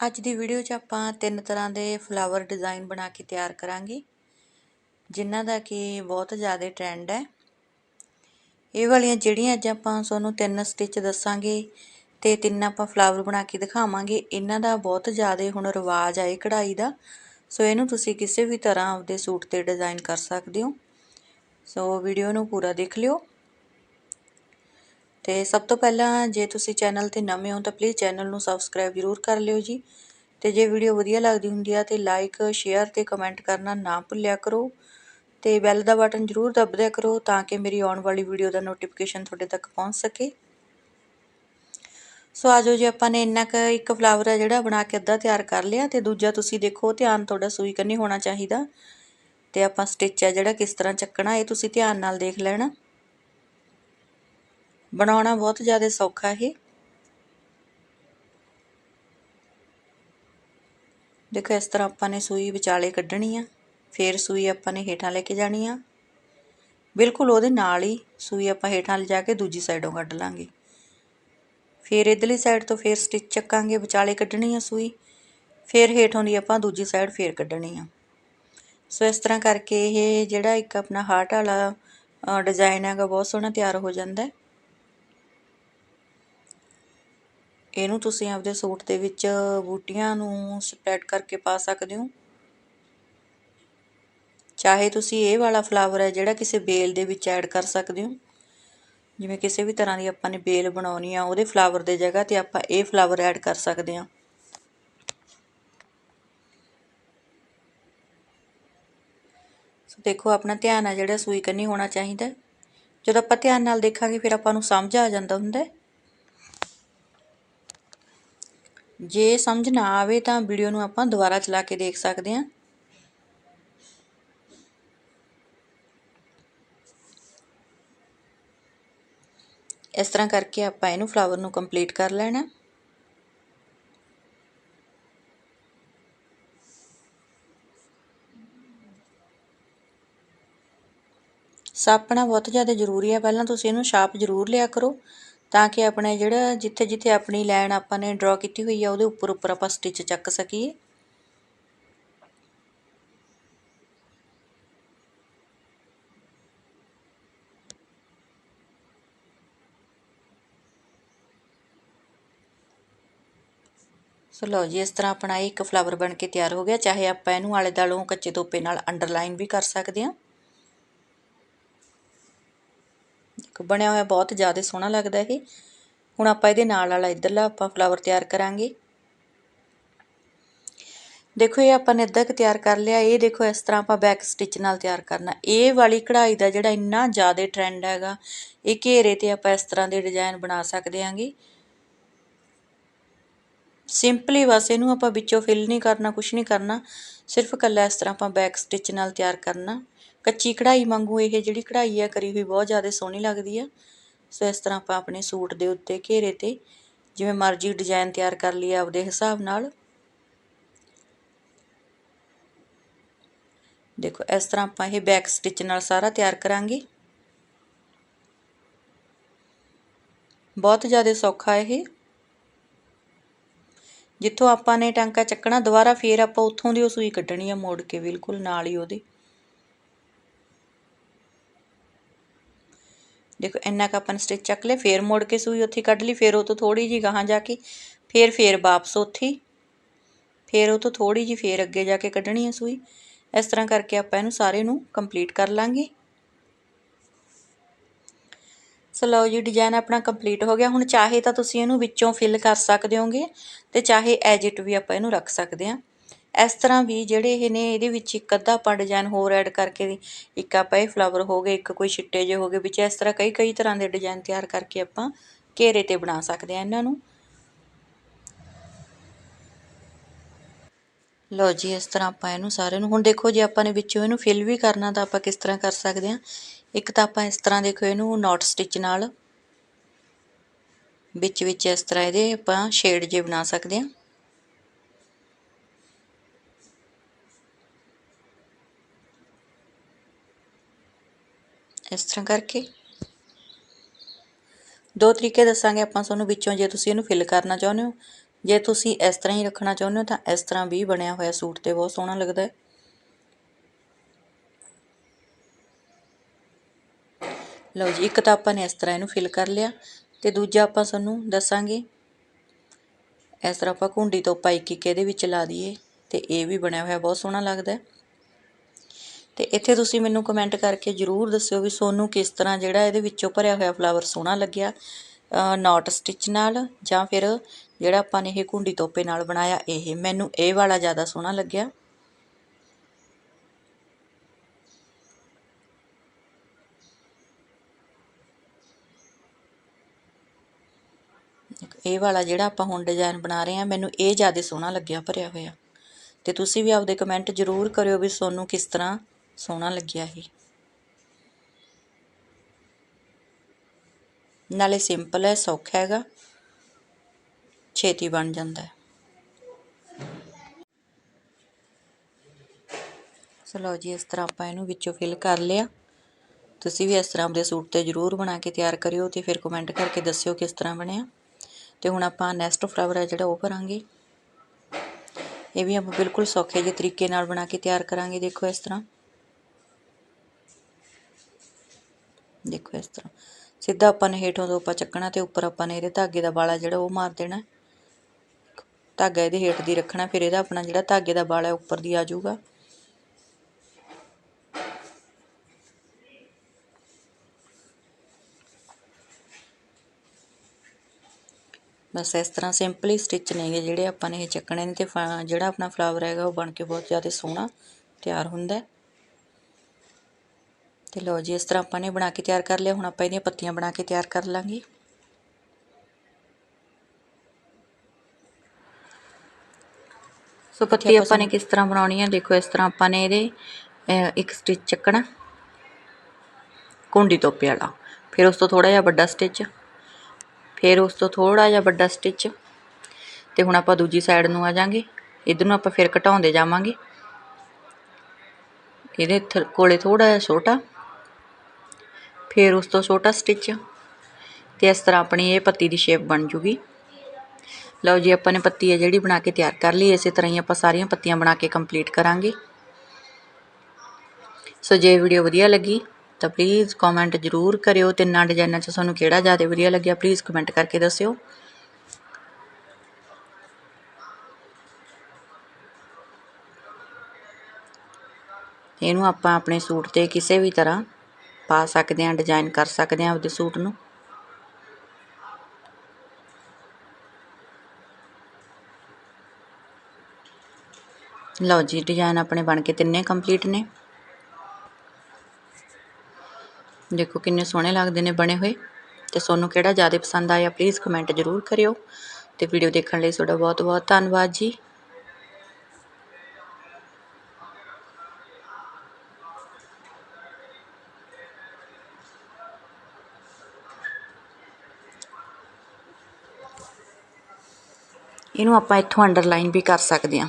ਅੱਜ ਦੀ ਵੀਡੀਓ 'ਚ ਆਪਾਂ ਤਿੰਨ ਤਰ੍ਹਾਂ ਦੇ ਫਲਾਵਰ ਡਿਜ਼ਾਈਨ ਬਣਾ ਕੇ ਤਿਆਰ ਕਰਾਂਗੇ, ਜਿਨ੍ਹਾਂ ਦਾ ਕਿ ਬਹੁਤ ਜ਼ਿਆਦਾ ਟ੍ਰੈਂਡ ਹੈ। ਇਹ ਵਾਲੀਆਂ ਜਿਹੜੀਆਂ ਅੱਜ ਆਪਾਂ ਤੁਹਾਨੂੰ ਤਿੰਨ ਸਟਿਚ ਦੱਸਾਂਗੇ ਤੇ ਤਿੰਨ ਆਪਾਂ ਫਲਾਵਰ ਬਣਾ ਕੇ ਦਿਖਾਵਾਂਗੇ, ਇਹਨਾਂ ਦਾ ਬਹੁਤ ਜ਼ਿਆਦਾ ਹੁਣ ਰਿਵਾਜ ਆਏ ਕਢਾਈ ਦਾ। ਸੋ ਇਹਨੂੰ ਤੁਸੀਂ ਕਿਸੇ ਵੀ ਤਰ੍ਹਾਂ ਆਪਦੇ ਸੂਟ ਤੇ ਡਿਜ਼ਾਈਨ ਕਰ ਸਕਦੇ ਹੋ। ਸੋ ਵੀਡੀਓ ਨੂੰ ਪੂਰਾ ਦੇਖ ਲਿਓ। ਅਤੇ ਸਭ ਤੋਂ ਪਹਿਲਾਂ ਜੇ ਤੁਸੀਂ ਚੈਨਲ ਤੇ ਨਵੇਂ ਹੋ ਤਾਂ ਪਲੀਜ਼ ਚੈਨਲ ਨੂੰ ਸਬਸਕ੍ਰਾਈਬ ਜ਼ਰੂਰ ਕਰ ਲਿਓ ਜੀ। ਅਤੇ ਜੇ ਵੀਡੀਓ ਵਧੀਆ ਲੱਗਦੀ ਹੁੰਦੀ ਆ ਤਾਂ ਲਾਈਕ ਸ਼ੇਅਰ ਅਤੇ ਕਮੈਂਟ ਕਰਨਾ ਨਾ ਭੁੱਲਿਆ ਕਰੋ। ਅਤੇ ਬੈਲ ਦਾ ਬਟਨ ਜ਼ਰੂਰ ਦਬਦਿਆ ਕਰੋ ਤਾਂ ਕਿ ਮੇਰੀ ਆਉਣ ਵਾਲੀ ਵੀਡੀਓ ਦਾ ਨੋਟੀਫਿਕੇਸ਼ਨ ਤੁਹਾਡੇ ਤੱਕ ਪਹੁੰਚ ਸਕੇ। ਸੋ ਆਜੋ ਜੀ, ਆਪਾਂ ਨੇ ਇੰਨਾ ਕੁ ਇੱਕ ਫਲਾਵਰ ਹੈ ਜਿਹੜਾ ਬਣਾ ਕੇ ਅੱਧਾ ਤਿਆਰ ਕਰ ਲਿਆ ਤੇ ਦੂਜਾ ਤੁਸੀਂ ਦੇਖੋ, ਧਿਆਨ ਤੁਹਾਡਾ ਸੂਈ ਕੰਨੀ ਹੋਣਾ ਚਾਹੀਦਾ। ਤੇ ਆਪਾਂ ਸਟਿਚ ਹੈ ਜਿਹੜਾ ਕਿਸ ਤਰ੍ਹਾਂ ਚੱਕਣਾ, ਇਹ ਤੁਸੀਂ ਧਿਆਨ ਨਾਲ ਦੇਖ ਲੈਣਾ। ਬਣਾਉਣਾ ਬਹੁਤ ਜ਼ਿਆਦਾ ਸੌਖਾ ਹੈ ਦੇਖੋ, ਇਸ ਤਰ੍ਹਾਂ ਆਪਾਂ ਨੇ ਸੂਈ ਵਿਚਾਲੇ ਕੱਢਣੀ ਆ, ਫਿਰ ਸੂਈ ਆਪਾਂ ਨੇ ਹੇਠਾਂ ਲੈ ਕੇ ਜਾਣੀ ਆ। ਬਿਲਕੁਲ ਉਹਦੇ ਨਾਲ ਹੀ ਸੂਈ ਆਪਾਂ ਹੇਠਾਂ ਲਿਜਾ ਕੇ ਦੂਜੀ ਸਾਈਡੋਂ ਕੱਢ ਲਾਂਗੇ। ਫਿਰ ਇਧਰਲੀ ਸਾਈਡ ਤੋਂ ਫਿਰ ਸਟਿਚ ਚੱਕਾਂਗੇ, ਵਿਚਾਲੇ ਕੱਢਣੀ ਆ ਸੂਈ। ਫਿਰ ਹੇਠੋਂ ਦੀ ਆਪਾਂ ਦੂਜੀ ਸਾਈਡ ਫੇਰ ਕੱਢਣੀ ਆ। ਸੋ ਇਸ ਤਰ੍ਹਾਂ ਕਰਕੇ ਇਹ ਜਿਹੜਾ ਇੱਕ ਆਪਣਾ ਹਾਰਟ ਵਾਲਾ ਡਿਜ਼ਾਈਨ ਹੈਗਾ, ਬਹੁਤ ਸੋਹਣਾ ਤਿਆਰ ਹੋ ਜਾਂਦਾ ਹੈ। ਇਹਨੂੰ ਤੁਸੀਂ ਆਪਦੇ ਸੂਟ ਦੇ ਵਿੱਚ ਬੂਟੀਆਂ ਨੂੰ ਸਪਰੈਡ ਕਰਕੇ ਪਾ ਸਕਦੇ ਹੋ। ਚਾਹੇ ਤੁਸੀਂ ਇਹ ਵਾਲਾ ਫਲਾਵਰ ਹੈ ਜਿਹੜਾ ਕਿਸੇ ਬੇਲ ਦੇ ਵਿੱਚ ਐਡ ਕਰ ਸਕਦੇ ਹੋ। ਜਿਵੇਂ ਕਿਸੇ ਵੀ ਤਰ੍ਹਾਂ ਦੀ ਆਪਾਂ ਨੇ ਬੇਲ ਬਣਾਉਣੀ ਆ, ਉਹਦੇ ਫਲਾਵਰ ਦੇ ਜਗ੍ਹਾ ਤੇ ਆਪਾਂ ਇਹ ਫਲਾਵਰ ਐਡ ਕਰ ਸਕਦੇ ਹਾਂ। ਸੋ ਦੇਖੋ, ਆਪਣਾ ਧਿਆਨ ਆ ਜਿਹੜਾ ਸੂਈ ਕੰਨੀ ਹੋਣਾ ਚਾਹੀਦਾ। ਜਦੋਂ ਆਪਾਂ ਧਿਆਨ ਨਾਲ ਦੇਖਾਂਗੇ, ਫਿਰ ਆਪਾਂ ਨੂੰ ਸਮਝ ਆ ਜਾਂਦਾ ਹੁੰਦਾ ਜੇ ਸਮਝ ਨਾ ਆਵੇ ਤਾਂ ਵੀਡੀਓ ਨੂੰ ਆਪਾਂ ਦੁਬਾਰਾ ਚਲਾ ਕੇ ਦੇਖ ਸਕਦੇ ਹਾਂ। ਇਸ ਤਰ੍ਹਾਂ ਕਰਕੇ ਆਪਾਂ ਇਹਨੂੰ ਫਲਾਵਰ ਨੂੰ ਕੰਪਲੀਟ ਕਰ ਲੈਣਾ। ਸਾਪਣਾ ਬਹੁਤ ਜ਼ਿਆਦਾ ਜ਼ਰੂਰੀ ਹੈ। ਪਹਿਲਾਂ ਤੁਸੀਂ ਇਹਨੂੰ ਸ਼ਾਰਪ ਜ਼ਰੂਰ ਲਿਆ ਕਰੋ। ਤਾਂ ਕਿ ਆਪਣੇ ਜਿਹੜਾ ਜਿੱਥੇ ਜਿੱਥੇ ਆਪਣੀ ਲਾਈਨ ਆਪਾਂ ਨੇ ਡਰਾ ਕੀਤੀ ਹੋਈ ਆ, ਉਹਦੇ ਉੱਪਰ ਉੱਪਰ ਆਪਾਂ ਸਟਿਚ ਚੱਕ ਸਕੀਏ। ਸੋ ਲਓ ਜੀ, ਇਸ ਤਰ੍ਹਾਂ ਆਪਣਾ ਇੱਕ ਫਲਾਵਰ ਬਣ ਕੇ ਤਿਆਰ ਹੋ ਗਿਆ। ਚਾਹੇ ਆਪਾਂ ਇਹਨੂੰ ਆਲੇ ਦਾਲੋਂ ਕੱਚੇ ਤੋਪੇ ਨਾਲ ਅੰਡਰਲਾਈਨ ਵੀ ਕਰ ਸਕਦੇ ਹਾਂ ਦੇਖੋ ਬਣਿਆ ਹੋਇਆ ਬਹੁਤ ਜ਼ਿਆਦਾ ਸੋਹਣਾ ਲੱਗਦਾ ਇਹ। ਹੁਣ ਆਪਾਂ ਇਹਦੇ ਨਾਲ ਵਾਲਾ ਇਧਰਲਾ ਆਪਾਂ ਫਲਾਵਰ ਤਿਆਰ ਕਰਾਂਗੇ। ਦੇਖੋ ਇਹ ਆਪਾਂ ਨੇ ਅੱਧਾ ਕ ਤਿਆਰ ਕਰ ਲਿਆ। ਇਹ ਦੇਖੋ ਇਸ ਤਰ੍ਹਾਂ ਆਪਾਂ ਬੈਕ ਸਟਿਚ ਨਾਲ ਤਿਆਰ ਕਰਨਾ। ਇਹ ਵਾਲੀ ਕਢਾਈ ਦਾ ਜਿਹੜਾ ਇੰਨਾ ਜ਼ਿਆਦਾ ਟ੍ਰੈਂਡ ਹੈਗਾ, ਇਹ ਘੇਰੇ ਤੇ ਆਪਾਂ ਇਸ ਤਰ੍ਹਾਂ ਦੇ ਡਿਜ਼ਾਈਨ ਬਣਾ ਸਕਦੇ ਆਂਗੇ ਸਿੰਪਲੀ ਬਸ ਇਹਨੂੰ ਆਪਾਂ ਵਿੱਚੋਂ ਫਿਲ ਨਹੀਂ ਕਰਨਾ ਕੁਝ ਨਹੀਂ ਕਰਨਾ। ਸਿਰਫ ਕੱਲਾ ਇਸ ਤਰ੍ਹਾਂ ਆਪਾਂ ਬੈਕ ਸਟਿਚ ਨਾਲ ਤਿਆਰ ਕਰਨਾ। ਕੱਚੀ ਕਢਾਈ ਵਾਂਗੂ ਇਹ ਜਿਹੜੀ ਕਢਾਈ ਹੈ ਕਰੀ ਹੋਈ ਬਹੁਤ ਜ਼ਿਆਦਾ ਸੋਹਣੀ ਲੱਗਦੀ ਆ। ਸੋ ਇਸ ਤਰ੍ਹਾਂ ਆਪਾਂ ਆਪਣੇ ਸੂਟ ਦੇ ਉੱਤੇ ਘੇਰੇ ਤੇ ਜਿਵੇਂ ਮਰਜ਼ੀ ਡਿਜ਼ਾਈਨ ਤਿਆਰ ਕਰ ਲਈ ਆਪਦੇ ਹਿਸਾਬ ਨਾਲ। ਦੇਖੋ, ਇਸ ਤਰ੍ਹਾਂ ਆਪਾਂ ਇਹ ਬੈਕ ਸਟਿਚ ਨਾਲ ਸਾਰਾ ਤਿਆਰ ਕਰਾਂਗੇ। ਬਹੁਤ ਜ਼ਿਆਦਾ ਸੌਖਾ ਇਹ। ਜਿੱਥੋਂ ਆਪਾਂ ਨੇ ਟਾਂਕਾ ਚੱਕਣਾ, ਦੁਬਾਰਾ ਫੇਰ ਆਪਾਂ ਉੱਥੋਂ ਦੀ ਉਹ ਸੂਈ ਕੱਢਣੀ ਆ, ਮੋੜ ਕੇ, ਬਿਲਕੁਲ ਨਾਲ ਹੀ ਉਹਦੇ। ਦੇਖੋ, ਇੰਨਾ ਕ ਆਪਾਂ ਨੇ ਸਟਿਚ ਚੱਕ ਲਿਆ, ਫੇਰ ਮੋੜ ਕੇ ਸੂਈ ਉੱਥੇ ਕੱਢ ਲਈ, ਫੇਰ ਉਹ ਤੋਂ ਥੋੜੀ ਜੀ ਗਾਹਾਂ ਜਾ ਕੇ, ਫੇਰ ਫੇਰ ਵਾਪਸ ਉੱਥੇ, ਫੇਰ ਉਹ ਤੋਂ ਥੋੜੀ ਜੀ ਫੇਰ ਅੱਗੇ ਜਾ ਕੇ ਕੱਢਣੀ ਹੈ ਸੂਈ। ਇਸ ਤਰ੍ਹਾਂ ਕਰਕੇ ਆਪਾਂ ਇਹਨੂੰ ਸਾਰੇ ਨੂੰ ਕੰਪਲੀਟ ਕਰ ਲਾਂਗੇ। ਸੋ ਲਓ ਜੀ ਡਿਜ਼ਾਈਨ ਆਪਣਾ ਕੰਪਲੀਟ ਹੋ ਗਿਆ। ਹੁਣ ਚਾਹੇ ਤਾਂ ਤੁਸੀਂ ਇਹਨੂੰ ਵਿੱਚੋਂ ਫਿਲ ਕਰ ਸਕਦੇ ਹੋਗੇ ਤੇ ਚਾਹੇ ਐਜ ਇਟ ਵੀ ਆਪਾਂ ਇਹਨੂੰ ਰੱਖ ਸਕਦੇ ਹਾਂ। ਇਸ ਤਰ੍ਹਾਂ ਵੀ ਜਿਹੜੇ ਇਹ ਨੇ, ਇਹਦੇ ਵਿੱਚ ਇੱਕ ਅੱਧਾ ਆਪਾਂ ਡਿਜ਼ਾਇਨ ਹੋਰ ਐਡ ਕਰਕੇ ਇੱਕ ਆਪਾਂ ਇਹ ਫਲਾਵਰ ਹੋ ਗਏ, ਇੱਕ ਕੋਈ ਛਿੱਟੇ ਜਿਹੇ ਹੋ ਗਏ, ਵਿੱਚ ਇਸ ਤਰ੍ਹਾਂ ਕਈ ਕਈ ਤਰ੍ਹਾਂ ਦੇ ਡਿਜ਼ਾਇਨ ਤਿਆਰ ਕਰਕੇ ਆਪਾਂ ਘੇਰੇ ਤੇ ਬਣਾ ਸਕਦੇ ਹਾਂ ਇਹਨਾਂ ਨੂੰ। ਲਓ ਜੀ, ਇਸ ਤਰ੍ਹਾਂ ਆਪਾਂ ਇਹਨੂੰ ਸਾਰੇ ਨੂੰ, ਹੁਣ ਦੇਖੋ ਜੇ ਆਪਾਂ ਨੇ ਵਿੱਚੋਂ ਇਹਨੂੰ ਫਿਲ ਵੀ ਕਰਨਾ ਤਾਂ ਆਪਾਂ ਕਿਸ ਤਰ੍ਹਾਂ ਕਰ ਸਕਦੇ ਹਾਂ। ਇੱਕ ਤਾਂ ਆਪਾਂ ਇਸ ਤਰ੍ਹਾਂ ਦੇਖੋ ਇਹਨੂੰ ਨੋਟ ਸਟਿਚ ਨਾਲ, ਵਿੱਚ ਵਿੱਚ ਇਸ ਤਰ੍ਹਾਂ ਇਹਦੇ ਆਪਾਂ ਸ਼ੇਡ ਜੇ ਬਣਾ ਸਕਦੇ ਹਾਂ। ਇਸ ਤਰ੍ਹਾਂ ਕਰਕੇ। ਦੋ ਤਰੀਕੇ ਦੱਸਾਂਗੇ ਆਪਾਂ ਤੁਹਾਨੂੰ ਵਿੱਚੋਂ, ਜੇ ਤੁਸੀਂ ਇਹਨੂੰ ਫਿਲ ਕਰਨਾ ਚਾਹੁੰਦੇ ਹੋ। ਜੇ ਤੁਸੀਂ ਇਸ ਤਰ੍ਹਾਂ ਹੀ ਰੱਖਣਾ ਚਾਹੁੰਦੇ ਹੋ, ਤਾਂ ਇਸ ਤਰ੍ਹਾਂ ਵੀ ਬਣਿਆ ਹੋਇਆ ਸੂਟ ਤੇ ਬਹੁਤ ਸੋਹਣਾ ਲੱਗਦਾ ਹੈ। ਲਓ ਜੀ, ਇੱਕ ਤਾਂ ਆਪਾਂ ਨੇ ਇਸ ਤਰ੍ਹਾਂ ਇਹਨੂੰ ਫਿਲ ਕਰ ਲਿਆ ਤੇ ਦੂਜਾ ਆਪਾਂ ਤੁਹਾਨੂੰ ਦੱਸਾਂਗੇ। ਇਸ ਤਰ੍ਹਾਂ ਆਪਾਂ ਘੁੰਡੀ ਤੋਂ ਪਾਈ ਕਿ ਇਹਦੇ ਵਿੱਚ ਲਾ ਦਈਏ ਤੇ ਇਹ ਵੀ ਬਣਿਆ ਹੋਇਆ, ਬਹੁਤ ਸੋਹਣਾ ਲੱਗਦਾ ਹੈ। ਤੇ ਇੱਥੇ ਤੁਸੀਂ ਮੈਨੂੰ ਕਮੈਂਟ ਕਰਕੇ ਜਰੂਰ ਦੱਸਿਓ ਵੀ ਸੋਨੂੰ ਕਿਸ ਤਰ੍ਹਾਂ ਜਿਹੜਾ ਇਹਦੇ ਵਿੱਚੋਂ ਭਰਿਆ ਹੋਇਆ ਫਲਾਵਰ ਸੋਹਣਾ ਲੱਗਿਆ। ਨਾਟ ਸਟਿਚ ਨਾਲ ਜਾਂ ਫਿਰ ਜਿਹੜਾ ਆਪਾਂ ਨੇ ਇਹ ਘੁੰਡੀ ਤੋਪੇ ਨਾਲ ਬਣਾਇਆ, ਇਹ ਮੈਨੂੰ ਇਹ ਵਾਲਾ ਜ਼ਿਆਦਾ ਸੋਹਣਾ ਲੱਗਿਆ। ਇਹ ਵਾਲਾ ਜਿਹੜਾ ਆਪਾਂ ਹੁਣ ਡਿਜ਼ਾਈਨ ਬਣਾ ਰਹੇ ਹਾਂ, ਮੈਨੂੰ ਇਹ ਜ਼ਿਆਦਾ ਸੋਹਣਾ ਲੱਗਿਆ, ਭਰਿਆ ਹੋਇਆ। ਤੇ ਤੁਸੀਂ ਵੀ ਆਪਦੇ ਕਮੈਂਟ ਜ਼ਰੂਰ ਕਰਿਓ ਵੀ ਤੁਹਾਨੂੰ ਕਿਸ ਤਰ੍ਹਾਂ ਸੋਹਣਾ ਲੱਗਿਆ ਇਹ। ਨਾਲੇ ਸਿੰਪਲ ਹੈ, ਸੌਖਾ ਹੈਗਾ। ਛੇਤੀ ਬਣ ਜਾਂਦਾ ਹੈ। ਸੋ ਲਓ ਜੀ, ਇਸ ਤਰ੍ਹਾਂ ਆਪਾਂ ਇਹਨੂੰ ਵਿੱਚੋਂ ਫਿਲ ਕਰ ਲਿਆ। ਤੁਸੀਂ ਵੀ ਇਸ ਤਰ੍ਹਾਂ ਆਪਣੇ ਸੂਟ ਤੇ ਜ਼ਰੂਰ ਬਣਾ ਕੇ ਤਿਆਰ ਕਰਿਓ ਤੇ ਫਿਰ ਕਮੈਂਟ ਕਰਕੇ ਦੱਸਿਓ ਕਿਸ ਤਰ੍ਹਾਂ ਬਣਿਆ। ਤੇ ਹੁਣ ਆਪਾਂ ਨੈਕਸਟ ਫਲਾਵਰ ਹੈ ਜਿਹੜਾ, ਉਹ ਕਰਾਂਗੇ ਇਹ ਵੀ ਆਪਾਂ ਬਿਲਕੁਲ ਸੌਖੇ ਜਿਹੇ ਤਰੀਕੇ ਨਾਲ ਬਣਾ ਕੇ ਤਿਆਰ ਕਰਾਂਗੇ, ਦੇਖੋ ਇਸ ਤਰ੍ਹਾਂ। ਦੇਖੋ ਇਸ ਤਰ੍ਹਾਂ। ਸਿੱਧਾ ਆਪਾਂ ਨੇ ਹੇਠੋਂ ਤੋਂ ਆਪਾਂ ਚੱਕਣਾ ਤੇ ਉੱਪਰ ਆਪਾਂ ਨੇ ਇਹਦੇ ਧਾਗੇ ਦਾ ਬਾਲਾ ਜਿਹੜਾ ਉਹ ਮਾਰ ਦੇਣਾ। ਧਾਗਾ ਇਹਦੇ ਹੇਠ ਦੀ ਰੱਖਣਾ, ਫਿਰ ਇਹਦਾ ਆਪਣਾ ਜਿਹੜਾ ਧਾਗੇ ਦਾ ਬਾਲਾ ਉੱਪਰ ਦੀ ਆ ਜਾਊਗਾ। ਬਸ ਇਸ ਤਰ੍ਹਾਂ ਸਿੰਪਲੀ ਸਟਿਚ ਨੇਗੇ ਜਿਹੜੇ ਆਪਾਂ ਨੇ ਇਹ ਚੱਕਣੇ ਨੇ ਤੇ ਜਿਹੜਾ ਆਪਣਾ ਫਲਾਵਰ ਹੈਗਾ ਉਹ ਬਣ ਕੇ ਬਹੁਤ ਜ਼ਿਆਦਾ ਸੋਹਣਾ ਤਿਆਰ ਹੁੰਦਾ ਤੇ ਲਓ ਜੀ ਇਸ ਤਰ੍ਹਾਂ ਆਪਾਂ ਨੇ ਬਣਾ ਕੇ ਤਿਆਰ ਕਰ ਲਿਆ। ਹੁਣ ਆਪਾਂ ਇਹਦੀਆਂ ਪੱਤੀਆਂ ਬਣਾ ਕੇ ਤਿਆਰ ਕਰ ਲਾਂਗੇ। ਸੋ ਪੱਤੀ ਆਪਾਂ ਨੇ ਕਿਸ ਤਰ੍ਹਾਂ ਬਣਾਉਣੀ ਹੈ ਦੇਖੋ ਇਸ ਤਰ੍ਹਾਂ ਆਪਾਂ ਨੇ ਇਹਦੇ ਇੱਕ ਸਟਿਚ ਚੱਕਣਾ। ਕੁੰਡੀ ਤੋਪੇ ਵਾਲਾ। ਫਿਰ ਉਸ ਤੋਂ ਥੋੜਾ ਜਿਹਾ ਵੱਡਾ ਸਟਿਚ ਫਿਰ ਉਸ ਤੋਂ ਥੋੜਾ ਜਿਹਾ ਵੱਡਾ ਸਟਿਚ ਤੇ ਹੁਣ ਆਪਾਂ ਦੂਜੀ ਸਾਈਡ ਨੂੰ ਆ ਜਾਾਂਗੇ। ਇਧਰ ਨੂੰ ਆਪਾਂ ਫਿਰ ਘਟਾਉਂਦੇ ਜਾਵਾਂਗੇ। ਇਹਦੇ ਕੋਲੇ ਥੋੜਾ ਜਿਹਾ ਛੋਟਾ। ਫਿਰ ਉਸ ਤੋਂ ਛੋਟਾ ਸਟਿਚ ਅਤੇ ਇਸ ਤਰ੍ਹਾਂ ਆਪਣੀ ਇਹ ਪੱਤੀ ਦੀ ਸ਼ੇਪ ਬਣ ਜੂਗੀ। ਲਓ ਜੀ, ਆਪਾਂ ਨੇ ਪੱਤੀ ਹੈ ਜਿਹੜੀ ਬਣਾ ਕੇ ਤਿਆਰ ਕਰ ਲਈ, ਇਸੇ ਤਰ੍ਹਾਂ ਹੀ ਆਪਾਂ ਸਾਰੀਆਂ ਪੱਤੀਆਂ ਬਣਾ ਕੇ ਕੰਪਲੀਟ ਕਰਾਂਗੇ। ਸੋ ਜੇ ਵੀਡੀਓ ਵਧੀਆ ਲੱਗੀ, ਤਾਂ ਪਲੀਜ਼ ਕਮੈਂਟ ਜ਼ਰੂਰ ਕਰਿਓ ਤਿੰਨਾਂ ਡਿਜ਼ਾਈਨਾਂ 'ਚ ਤੁਹਾਨੂੰ ਕਿਹੜਾ ਜ਼ਿਆਦਾ ਵਧੀਆ ਲੱਗਿਆ ਪਲੀਜ਼ ਕਮੈਂਟ ਕਰਕੇ ਦੱਸਿਓ। ਇਹਨੂੰ ਆਪਾਂ ਆਪਣੇ ਸੂਟ ਤੇ ਕਿਸੇ ਵੀ ਤਰ੍ਹਾਂ ਪਾ ਸਕਦੇ ਹਾਂ ਡਿਜ਼ਾਈਨ ਕਰ ਸਕਦੇ ਹਾਂ ਆਪਦੇ ਸੂਟ ਨੂੰ। ਲਓ ਜੀ ਡਿਜ਼ਾਈਨ ਆਪਣੇ ਬਣ ਕੇ ਤਿੰਨੇ ਕੰਪਲੀਟ ਨੇ। ਦੇਖੋ ਕਿੰਨੇ ਸੋਹਣੇ ਲੱਗਦੇ ਨੇ ਬਣੇ ਹੋਏ। ਤੇ ਤੁਹਾਨੂੰ ਕਿਹੜਾ ਜ਼ਿਆਦਾ ਪਸੰਦ ਆਇਆ ਪਲੀਜ਼ ਕਮੈਂਟ ਜ਼ਰੂਰ ਕਰਿਓ। ਤੇ ਵੀਡੀਓ ਦੇਖਣ ਲਈ ਤੁਹਾਡਾ ਬਹੁਤ ਬਹੁਤ ਧੰਨਵਾਦ ਜੀ। ਇਹਨੂੰ ਆਪਾਂ ਇੱਥੋਂ ਅੰਡਰਲਾਈਨ ਵੀ ਕਰ ਸਕਦੇ ਹਾਂ।